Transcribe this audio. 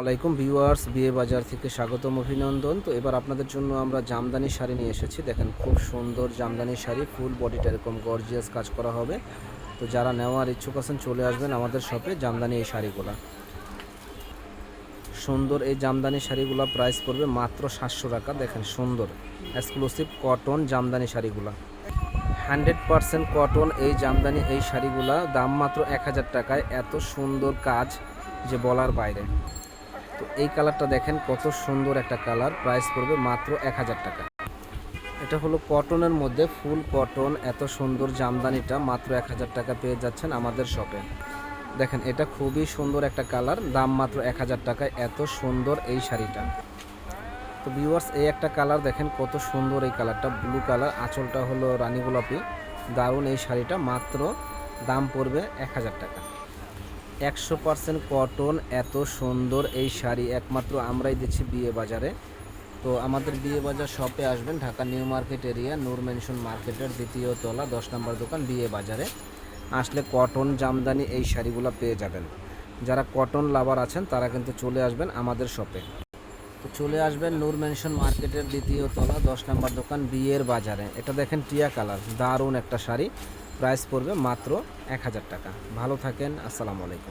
আলাইকুম ভিউয়ার্স, বিয়ে বাজার থেকে স্বাগতম, অভিনন্দন। তো এবার আপনাদের জন্য আমরা জামদানি শাড়ি নিয়ে এসেছি। দেখেন, খুব সুন্দর জামদানি শাড়ি ফুল বডিটা এরকম গর্জিয়াস কাজ করা হবে। তো যারা নেওয়ার ইচ্ছুক আছেন, চলে আসবেন আমাদের শপে জামদানি এই শাড়িগুলো। সুন্দর এই জামদানি শাড়িগুলো প্রাইস পড়বে মাত্র সাতশো টাকা। দেখেন, সুন্দর এক্সক্লুসিভ কটন জামদানি শাড়িগুলো। হান্ড্রেড পারসেন্ট কটন এই জামদানি, এই শাড়িগুলা, দাম মাত্র এক হাজার টাকায়। এত সুন্দর কাজ যে বলার বাইরে। তো এই কালারটা দেখেন কত সুন্দর একটা কালার। প্রাইস পড়বে মাত্র এক হাজার টাকা। এটা হলো কটনের মধ্যে ফুল কটন এত সুন্দর জামদানিটা মাত্র এক হাজার টাকা পেয়ে যাচ্ছেন আমাদের শপে দেখেন, এটা খুবই সুন্দর একটা কালার, দাম মাত্র এক হাজার টাকায় এত সুন্দর এই শাড়িটা। তো ভিউয়ার্স এই একটা কালার দেখেন কত সুন্দর এই কালারটা ব্লু কালার, আঁচলটা হলো রানী গোলাপি। দারুণ এই শাড়িটা, মাত্র দাম পড়বে এক হাজার টাকা। একশো পার্সেন্ট কটন এত সুন্দর এই শাড়ি। একমাত্র আমরাই দিচ্ছি বিয়ে বাজারে। তো আমাদের বিয়ে বাজার শপে আসবেন, Dhaka New Market area, Noor Mansion মার্কেটের দ্বিতীয় তলা, দশ নম্বর দোকান, বিয়ে বাজারে। আসলে কটন জামদানি এই শাড়িগুলো পেয়ে যাবেন। যারা কটন লাভার আছেন, তারা কিন্তু চলে আসবেন আমাদের শপে তো চলে আসবেন নূর মেনশন মার্কেটের দ্বিতীয় তলা, দশ নম্বর দোকান, বিয়ের বাজারে। এটা দেখেন টিয়া কালার, দারুণ একটা শাড়ি। প্রাইস পড়বে মাত্র এক হাজার টাকা। ভালো থাকেন আসসালামু আলাইকুম।